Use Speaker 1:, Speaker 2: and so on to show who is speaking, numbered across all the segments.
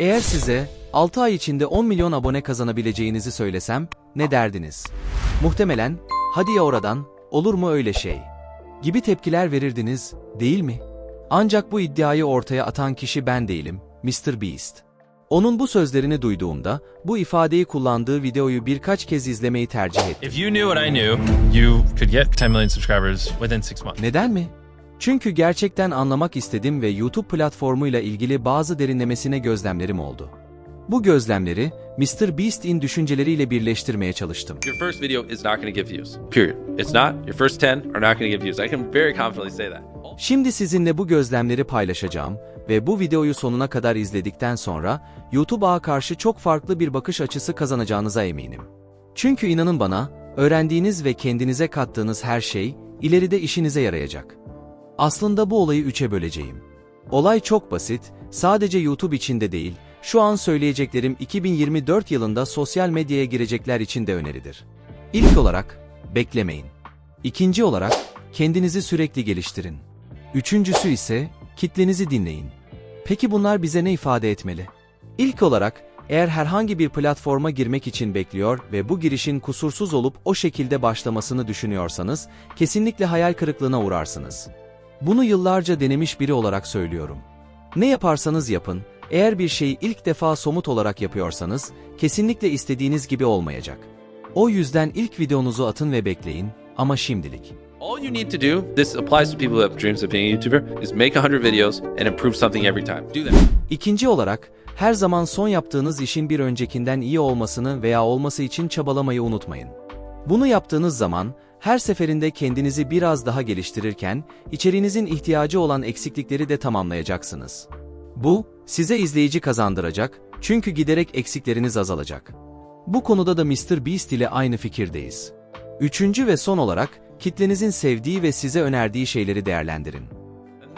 Speaker 1: Eğer size 6 ay içinde 10 milyon abone kazanabileceğinizi söylesem ne derdiniz? Muhtemelen hadi ya oradan olur mu öyle şey gibi tepkiler verirdiniz değil mi? Ancak bu iddiayı ortaya atan kişi ben değilim, Mr. Beast. Onun bu sözlerini duyduğumda bu ifadeyi kullandığı videoyu birkaç kez izlemeyi tercih ettim.
Speaker 2: If you knew what I knew, you could get 10 million subscribers within six months.
Speaker 1: Neden mi? Çünkü gerçekten anlamak istedim ve YouTube platformuyla ilgili bazı derinlemesine gözlemlerim oldu. Bu gözlemleri Mr. Beast'in düşünceleriyle birleştirmeye çalıştım.
Speaker 3: Your first video is not going to give views. Period. It's not. Your first 10 are not going to give views. I can very confidently say that.
Speaker 1: Şimdi sizinle bu gözlemleri paylaşacağım ve bu videoyu sonuna kadar izledikten sonra YouTube ağa karşı çok farklı bir bakış açısı kazanacağınıza eminim. Çünkü inanın bana, öğrendiğiniz ve kendinize kattığınız her şey ileride işinize yarayacak. Aslında bu olayı üçe böleceğim. Olay çok basit, sadece YouTube içinde değil, şu an söyleyeceklerim 2024 yılında sosyal medyaya girecekler için de öneridir. İlk olarak, beklemeyin. İkinci olarak, kendinizi sürekli geliştirin. Üçüncüsü ise, kitlenizi dinleyin. Peki bunlar bize ne ifade etmeli? İlk olarak, eğer herhangi bir platforma girmek için bekliyor ve bu girişin kusursuz olup o şekilde başlamasını düşünüyorsanız, kesinlikle hayal kırıklığına uğrarsınız. Bunu yıllarca denemiş biri olarak söylüyorum. Ne yaparsanız yapın, eğer bir şeyi ilk defa somut olarak yapıyorsanız, kesinlikle istediğiniz gibi olmayacak. O yüzden ilk videonuzu atın ve bekleyin, ama şimdilik.
Speaker 3: All you need to do, this applies to people who have dreams of being a YouTuber, is make 100 videos and improve something every time. Do that.
Speaker 1: İkinci olarak, her zaman son yaptığınız işin bir öncekinden iyi olmasını veya olması için çabalamayı unutmayın. Bunu yaptığınız zaman, her seferinde kendinizi biraz daha geliştirirken, içeriğinizin ihtiyacı olan eksiklikleri de tamamlayacaksınız. Bu, size izleyici kazandıracak, çünkü giderek eksikleriniz azalacak. Bu konuda da Mr. Beast ile aynı fikirdeyiz. Üçüncü ve son olarak, kitlenizin sevdiği ve size önerdiği şeyleri değerlendirin.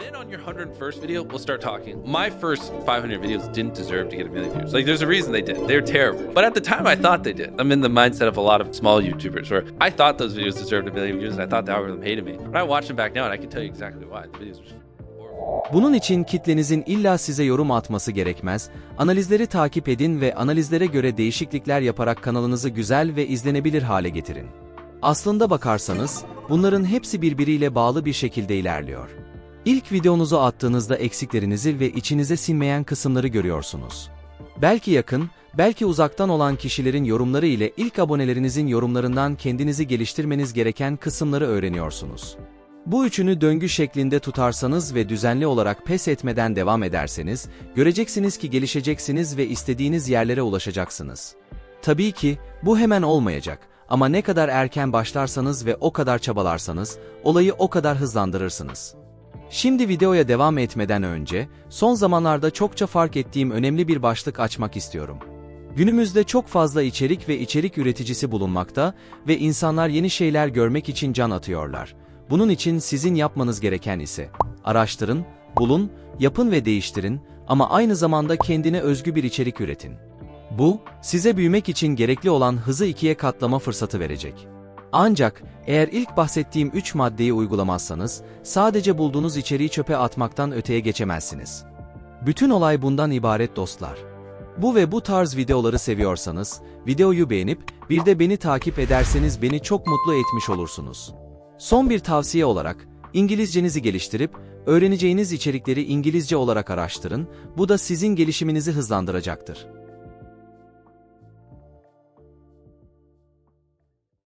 Speaker 3: Then on your 101st video, we'll start talking. My first 500 videos didn't deserve to get a million views. Like, there's a reason they did. They're terrible. But at the time, I thought they did. I'm in the mindset of a lot of small YouTubers where I thought those videos deserved a million views and I thought the algorithm hated me. But I watch them back now and I can tell you exactly why. The videos horrible.
Speaker 1: Bunun için kitlenizin illa size yorum atması gerekmez, analizleri takip edin ve analizlere göre değişiklikler yaparak kanalınızı güzel ve izlenebilir hale getirin. Aslında bakarsanız, bunların hepsi birbiriyle bağlı bir şekilde ilerliyor. İlk videonuzu attığınızda eksiklerinizi ve içinize sinmeyen kısımları görüyorsunuz. Belki yakın, belki uzaktan olan kişilerin yorumları ile ilk abonelerinizin yorumlarından kendinizi geliştirmeniz gereken kısımları öğreniyorsunuz. Bu üçünü döngü şeklinde tutarsanız ve düzenli olarak pes etmeden devam ederseniz, göreceksiniz ki gelişeceksiniz ve istediğiniz yerlere ulaşacaksınız. Tabii ki bu hemen olmayacak ama ne kadar erken başlarsanız ve o kadar çabalarsanız, olayı o kadar hızlandırırsınız. Şimdi videoya devam etmeden önce, son zamanlarda çokça fark ettiğim önemli bir başlık açmak istiyorum. Günümüzde çok fazla içerik ve içerik üreticisi bulunmakta ve insanlar yeni şeyler görmek için can atıyorlar. Bunun için sizin yapmanız gereken ise araştırın, bulun, yapın ve değiştirin ama aynı zamanda kendine özgü bir içerik üretin. Bu, size büyümek için gerekli olan hızı ikiye katlama fırsatı verecek. Ancak eğer ilk bahsettiğim 3 maddeyi uygulamazsanız, sadece bulduğunuz içeriği çöpe atmaktan öteye geçemezsiniz. Bütün olay bundan ibaret dostlar. Bu ve bu tarz videoları seviyorsanız, videoyu beğenip bir de beni takip ederseniz beni çok mutlu etmiş olursunuz. Son bir tavsiye olarak, İngilizcenizi geliştirip, öğreneceğiniz içerikleri İngilizce olarak araştırın, bu da sizin gelişiminizi hızlandıracaktır.